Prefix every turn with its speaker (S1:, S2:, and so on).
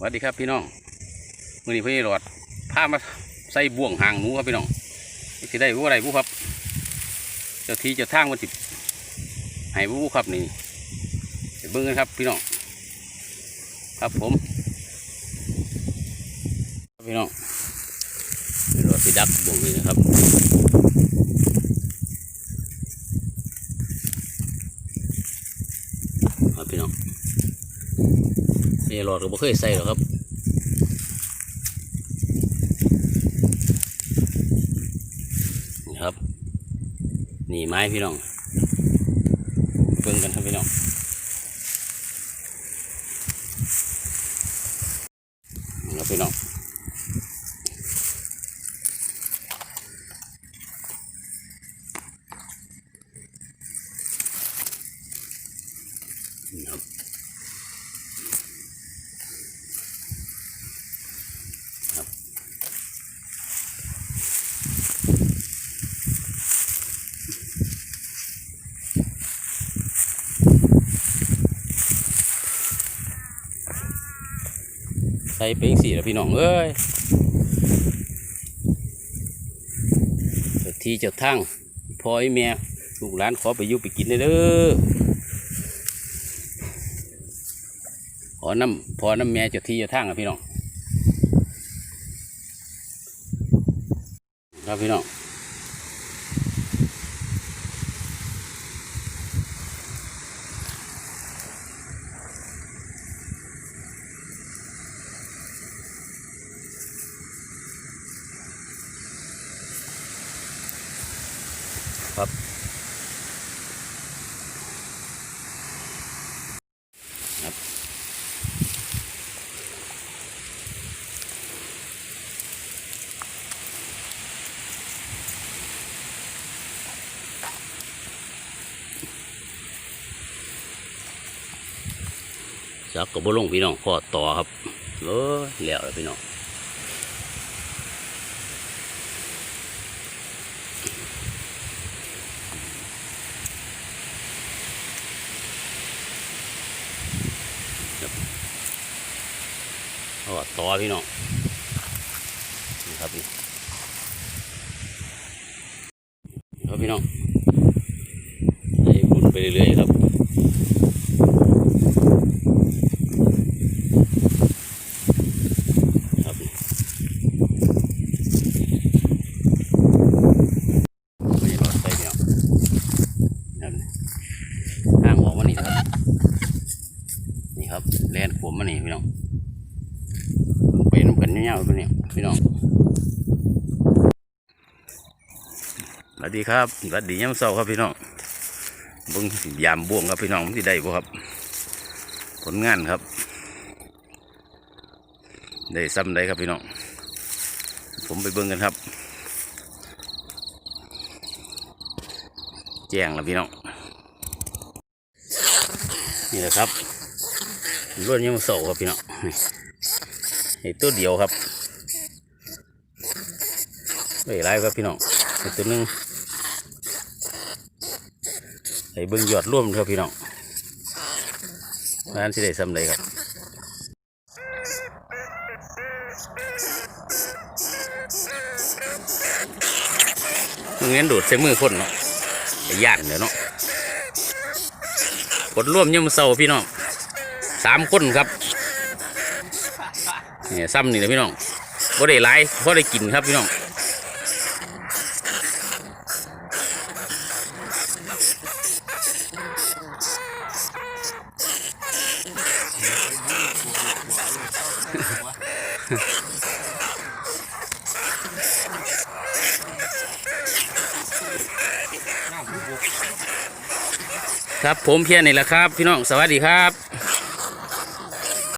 S1: สวัสดีครับพี่น้องมือนี้พี่หลอดพามาใส่บ่วงหางหนูครับพี่น้องสิได้รู้อะไรบุครับเจ้าที่เจ้าทางมันสิให้บุครับนี่เบิ่งกันครับพี่น้องครับผมครับพี่น้องพี่หลอดสิดักบ่วงนี่นะครับครับพี่น้อง นี่หลอดก็บ่เคยใส่หรอกครับนี่ครับ นี่ไม้พี่น้องเบิ่งกันครับพี่น้องนี่ครับพี่น้อง ใส่เป้งสีแล้วพี่น้องเอ้ยเจ้าที่เจ้าทางพอไอ้แม่ลูกหลานขอไปอยู่ไปกินได้เด้อขอน้ำพอน้ำแม่เจ้าที่เจ้าทางอะพี่น้องครับพี่น้อง ครับ จักกับบลงพี่น้องพอต่อครับเออแล้วแล้วพี่น้อง อ๋อต่อพี่น้องนี่ครับนี่ครับพี่น้องใส่บุญไปเรื่อยๆครับครับนี่ไม่รอดใส่พี่น้องครับนี่ห้างออกมานี่นะครับนี่ครับแลนขวมมานี่พี่น้อง น้ำกันเงี้ยวตัวนี้พี่น้องสวัสดีครับสวัสดียามเช้าครับพี่น้องบิ้งยามบ่วงครับพี่น้องมันสิได้บ่ครับ ผลงานครับ ได้ซ้ำได้ครับพี่น้อง ผมไปเบิ้งกันครับ แจ้งแล้วพี่น้อง นี่แหละครับล้วนยามเช้าครับพี่น้อง นี่ไอ้ตัวเดียวครับไม่ไรครับพี่น้องไอ้ตัวนึงไอ้เบิ้งยอดร่วมครับพี่น้องงานที่ได้ซ้ำเลยครับมึงงั้นโดดใส่มือคนเนาะย่านเดี๋ยวเนาะกดร่วมยังมเศร้าพี่น้องสามคนครับ นี่ยซ้ำนี่นะพี่น้องบ่ได้หลายพอได้กินครับพี่น้องครับผมเพียรนี่แหละครับ พี่น้องสวัสดีครับ